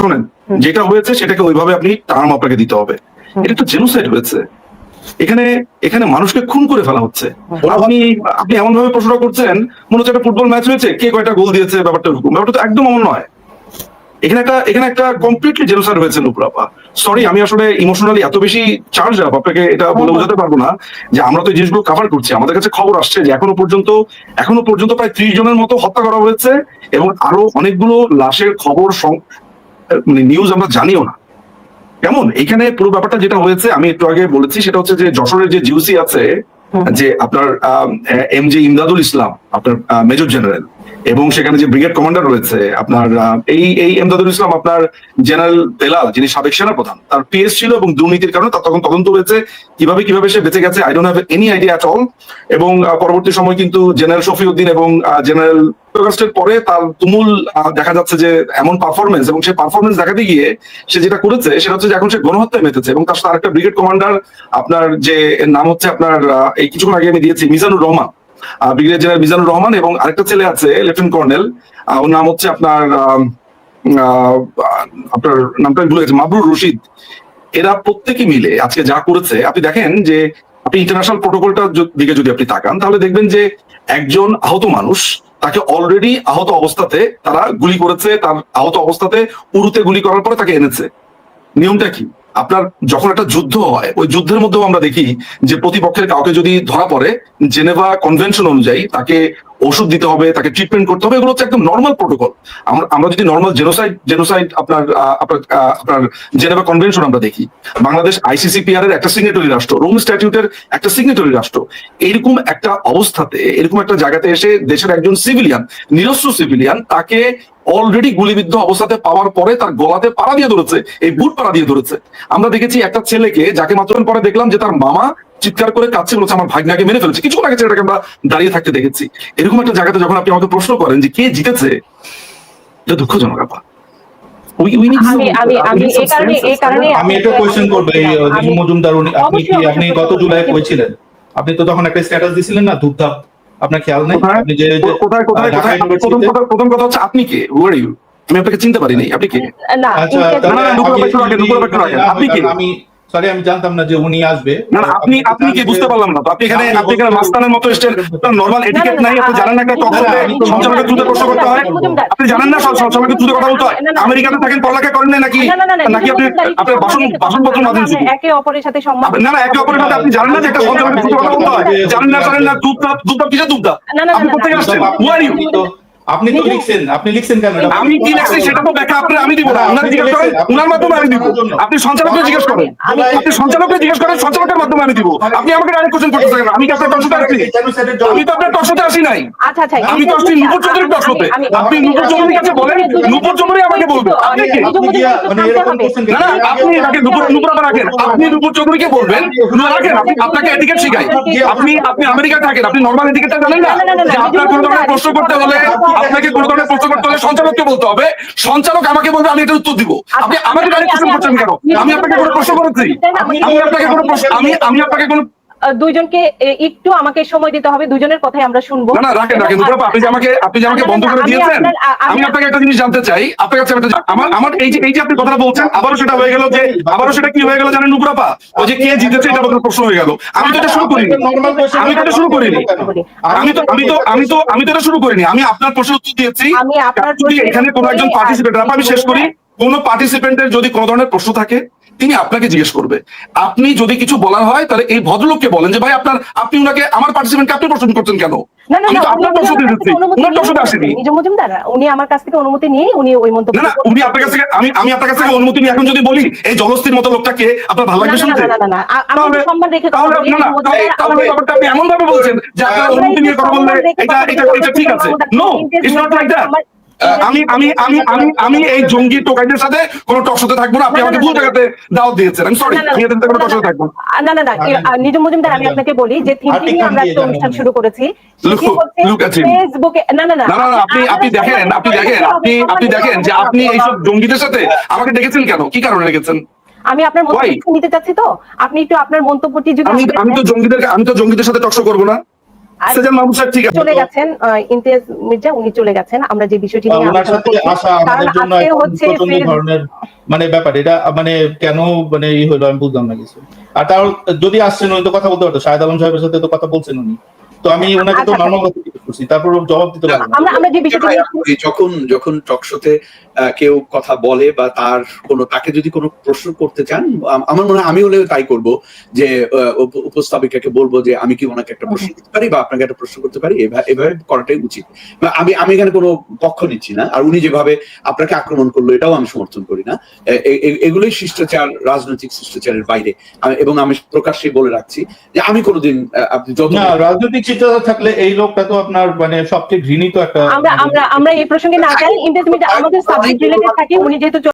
শোনেন যেটা হয়েছে সেটাকে ওইভাবে আপনি টার্ম আপনাকে দিতে হবে। এটা তো জেনোসাইড হয়েছে। এখানে এখানে মানুষকে খুন করে ফেলা হচ্ছে। আপনি আপনি এমন ভাবে প্রশ্ন করছেন মনে হচ্ছে একটা ফুটবল ম্যাচ হয়েছে কে কয়টা গোল দিয়েছে ব্যাপারটা এরকম। ব্যাপারটা তো একদম এমন নয়। এখানে একটা এখানে একটা কমপ্লিটলি জেনোসাইড হয়েছে নুপুরাপা। সরি আমি আসলে ইমোশনালি এত বেশি চার্জ আপ আপনাকে এটা বলে বোঝাতে পারব না যে আমরা তো জিনিসগুলো কভার করছি। আমাদের কাছে খবর আসছে যে এখনও পর্যন্ত এখনও পর্যন্ত প্রায় ত্রিশ জনের মতো হত্যা করা হয়েছে এবং আরও অনেকগুলো লাশের খবর মানে নিউজ আমরা জানিও না। কেমন? এখানে পুরো ব্যাপারটা যেটা হয়েছে আমি একটু আগে বলেছি সেটা হচ্ছে যে যশোরের যে জিউসি আছে যে আপনার এম জে ইমদাদুল ইসলাম আপনার মেজর জেনারেল এবং সেখানে যে ব্রিগেড কমান্ডার রয়েছে, আপনার এই এই এমদাদুল ইসলাম, আপনার জেনারেল বেলাল যিনি সাবেক সেনা প্রধান তার পিএস ছিল এবং দুর্নীতির কারণে তার তখন তদন্ত হয়েছে। কীভাবে কীভাবে সে বেঁচে গেছে I don't have any idea at all এবং পরবর্তী সময় কিন্তু জেনারেল শফিউদ্দিন এবং জেনারেল পরে তার তুমুল দেখা যাচ্ছে যে এমন পারফরমেন্স এবং সে পারফরমেন্স দেখাতে গিয়ে সে যেটা করেছে, সেটা হচ্ছে যে এখন সে গণহত্যায় মেতেছে এবং তার সাথে আরেকটা ব্রিগেড কমান্ডার, আপনার যে নাম হচ্ছে আপনার এই কিছুক্ষণ আগে আমি দিয়েছি, মিজানুর রহমান। ব্রিগেডিয়ার জেনারেল মিজানুর রহমান এবং আরেকটা ছেলে আছে, লেফটেন্যান্ট কর্নেল। ওর নাম হচ্ছে আপনার আপনার নামটা ভুলে গেছি, মাবরুর রশিদ। এরা প্রত্যেকে মিলে আজকে যা করেছে, আপনি দেখেন যে আপনি ইন্টারন্যাশনাল প্রোটোকলটার দিকে যদি আপনি তাকান, তাহলে দেখবেন যে একজন আহত মানুষ, তাকে অলরেডি আহত অবস্থাতে তারা গুলি করেছে, তার আহত অবস্থাতে উরুতে গুলি করার পরে তাকে এনেছে। নিয়মটা কি? আপনার যখন একটা যুদ্ধ হয়, ওই যুদ্ধের মধ্যেও আমরা দেখি যে প্রতিপক্ষের কাউকে যদি ধরা পড়ে, জেনেভা কনভেনশন অনুযায়ী তাকে ওষুধ দিতে হবে, তাকে ট্রিটমেন্ট করতে হবে, এগুলো হচ্ছে একদম নর্মাল প্রোটোকল আমরা যদি নর্মাল জেনোসাইড জেনোসাইড আপনার আপনার আপনার জেনেভা কনভেনশন আমরা দেখি, বাংলাদেশ আইসিসিপিআর এর একটা সিগনেটরি রাষ্ট্র রোম স্ট্যাটিউটের একটা সিগনেটরি রাষ্ট্র, এরকম একটা অবস্থাতে, এরকম একটা জায়গাতে এসে দেশের একজন সিভিলিয়ান নিরস্ত্র সিভিলিয়ান তাকে অলরেডি গুলিবিদ্ধ অবস্থাতে পাওয়ার পরে তার গলাতে পাড়া দিয়ে ধরেছে, এই বুট পাড়া দিয়ে ধরেছে। আমরা দেখেছি একটা ছেলেকে, যাকে মাত্র পরে দেখলাম যে তার মামা চিৎকার করে কাছে বলেছে আমার ভাগ্নাকে মেরে ফেলেছে। কিছুক্ষণ আগে ছেলেটাকে আমরা দাঁড়িয়ে থাকতে দেখেছি। এরকম একটা জায়গাতে যখন আপনি আমাকে প্রশ্ন করেন যে কে জিতেছে এটা দুঃখজনক need আমি some- আমি we আমি need some এই কারণে sense, এই কারণে আমি একটা কোয়েশ্চেন করব এই আমি- নিশু মজুমদার আপনি কি আপনি গত জুলাই কইছিলেন আপনি তো তখন একটা স্ট্যাটাস দিছিলেন না ধূপধাপ আপনার খেয়াল নেই? কোথায়? আপনি যে যে- কোথায় কোথায় কোথায়? প্রথম কথা প্রথম কথা হচ্ছে আপনি কে? হু আর ইউ আমি আপনাকে চিনতে পারিনি আপনি কে? আচ্ছা আপনি কে? সরি আমি জানতাম না যে উনি আসবে না আপনি আপনি কি বুঝতে পারলাম না তো আপনি এখানে আপনি এখানে মাস্তানের মতো এসেছেন নর্মাল এটিকেট নাই আপনি জানেন না একটা টক শোতে সঞ্চালকের দ্রুত প্রশ্ন করতে হয় আপনি জানেন না সব সবসময় দ্রুত কথা বলতে হয় আমেরিকাতে থাকেন পড়ালেখা করেন না নাকি নাকি আপনি আপনার বাসন বাসনপত্র আমরা একে অপরের সাথে সম্মান না না একে অপরের সাথে আপনি জানেন না যে একটা সঞ্চালকের দ্রুত কথা বলতে হয় জানেন না জানেন না দুধটা দুধটা কিসে দুধটা না, না, আপনি কোথেকে না, আসছেন হু আর ইউ আপনি তো লিখছেন আপনি লিখছেন কেন? আমি কি লেখছি সেটা তো ব্যাখ্যা আপনার আমি দিব না। ওনারা জিজ্ঞেস করেন ওনার মাধ্যমে আমি দিব। আপনি সঞ্চালককে জিজ্ঞেস করেন। আপনি সঞ্চালককে জিজ্ঞেস করেন সঞ্চালকের মাধ্যমে আমি দিব। আপনি আমাকে ডাইরেক্ট কোশ্চেন করতে থাকেন আমি কি আপনার আসছি আমি তো আপনার আসি নাই। আচ্ছা আচ্ছা আমি তো আসছি নূপুর চৌধুরীর আপনি নূপুর চৌধুরীর কাছে বলেন নূপুর চৌধুরী আমাকে বলবে। আপনি কে মানে এরকম কোশ্চেন না না আপনি রাখেন আপনি রাখেন। আপনি দুপুর চৌধুরীকে বলবেন রাখেন আপনি আপনাকে এটিকেট শিখাই। আপনি আপনি আমেরিকায় থাকেন আপনি নর্মাল এটিকেটটা জানেন না? আপনার কোনো ধরনের প্রশ্ন করতে হলে আপনাকে কোনো ধরনের প্রশ্ন করতে হলে সঞ্চালককে বলতে হবে। সঞ্চালক আমাকে বলবে আমি এটার উত্তর দিব। আপনি আমাকে ডাইরেক্ট প্রশ্ন করছেন কেন? আমি আপনাকে কোনো প্রশ্ন করেছি। আমি আপনাকে কোনো প্রশ্ন আমি আমি আপনাকে কোনো দুইজনকে একটু আমাকে সময় দিতে হবে দুজনের কথাই আমরা শুনব। না না রাখেন রাখেন আপনি যে আমাকে আপনি যে আমাকে বন্ধ করে আমি দিয়েছেন আপনার- আমি আপনাকে একটা জিনিস জানতে চাই। আপনার কাছে একটা আমার আমার এই যে এই যে আপনি কথাটা বলছেন আবারও সেটা হয়ে গেল যে আবারও সেটা কি হয়ে গেল জানেন নুপুরাপা ওই যে কে জিতেছে এটা আপনার প্রশ্ন হয়ে গেল। আমি তো এটা শুরু করিনি। আমি তো এটা শুরু করিনি। আমি তো আমি তো আমি তো আমি তো এটা শুরু করিনি। আমি আপনার প্রশ্নের উত্তর দিয়েছি। আমি আপনার যদি এখানে কোনো একজন উত্তরে পার্টিসিপেন্ট আমি শেষ করি। কোন পার্টিসিপেন্টের যদি কোনো ধরনের প্রশ্ন থাকে তিনি আপনাকে জিজ্ঞেস করবে। আপনি যদি কিছু বলার হয় তাহলে এই ভদ্রলোককে বলেন যে ভাই আপনার আপনি উনাকে আমার পার্টিসিপেন্টকে আপনি প্রশ্ন করছেন কেন? উনি আমার কাছ থেকে অনুমতি নিয়ে- উনি ওই মন্তব্য না উনি আপনার কাছ থেকে আমি আমি আপনার কাছ থেকে অনুমতি নিয়ে এখন যদি বলি এই জলস্থির মতো লোকটাকে আপনার ভালো লাগবে না, না, শুনতে? না, না, না, না, আমি সম্মান রেখে কথা বলি, না না মজুমদার, তাহলে তাহলে ব্যাপারটা আপনি এমন ভাবে বলছেন যে আপনার অনুমতি নিয়ে কথা বললে এটা এটা ঠিক আছে। No it's not like that আমার- আমি আমি আমি আমি আমি এই জঙ্গি টোকাইদের সাথে কোনো টকশোতে থাকব না। আপনি আমাকে ভুল জায়গাতে দাওয়াত দিয়েছেন। আমি সরি আমি এদের কোনো টকশোতে থাকব না। না না নিজম মজুমদার আমি আপনাকে বলি যে নিয়ে আমরা একটা অনুষ্ঠান শুরু করেছি. ফেসবুকে না না না। না আপনি আপনি দেখেন আপনি দেখেন আপনি আপনি দেখেন যে আপনি এইসব জঙ্গিদের সাথে আমাকে ডেকেছেন কেন? কি কারণে ডেকেছেন? আমি আপনার? মন্তব্য নিতে চাচ্ছি তো? আপনি একটু আপনার মন্তব্যটি যদি আমি আমি তো জঙ্গিদের আমি তো জঙ্গিদের সাথে টকশো করব না। সেজান মাহমুদ সাহেব ঠিক আছে। চলে গেছেন ইমতিয়াজ মির্জা উনি চলে গেছেন। আমরা যে বিষয়টি নিয়ে আলোচনা সাথে করছি, আসা আমাদের জন্য হচ্ছে ধরনের মানে ব্যাপার। এটা মানে কেন মানে ই হলো আমি বুঝলাম না কিছু। আর তার যদি আসছেন উনি তো কথা বলতে পারতো। শাহেদ আলম সাহেবের সাথে তো কথা বলছেন উনি। তো আমি ওনাকে তো আচ্ছা, নর্মাল কথা জিজ্ঞেস করছি তারপর জবাব দিতে পারব আমরা আমরা যে বিষয়টি আপনি যখন যখন টকশোতে কেউ কথা বলে বা তার কোনো তাকে যদি কোনো প্রশ্ন করতে চান আমার মনে হয় আমি হলেও তাই করব যে উপস্থাপিকাকে বলব যে আমি কি ওনাকে একটা প্রশ্ন করতে পারি বা আপনাকে একটা প্রশ্ন করতে পারি? এভাবে করাটাই উচিত। আমি আমি এখানে কোনো পক্ষ নিচ্ছি না। আর উনি যেভাবে আপনাকে আক্রমণ করল এটাও আমি সমর্থন করি না। এগুলোই শিষ্টাচার রাজনৈতিক শিষ্টাচারের বাইরে। এবং আমি প্রকাশ্যে বলে রাখছি যে আমি কোনোদিন আহ, আপনি যত রাজনৈতিক চিন্তা থাকলে এই লোকটা তো আপনার মানে সবচেয়ে ঘৃণিত একটা আমরা আমরা আমরা এই প্রসঙ্গে না যাই ইমতিয়াজ তুমি আমাদের সাবজেক্ট রিলেটেড থাকে উনি যেহেতু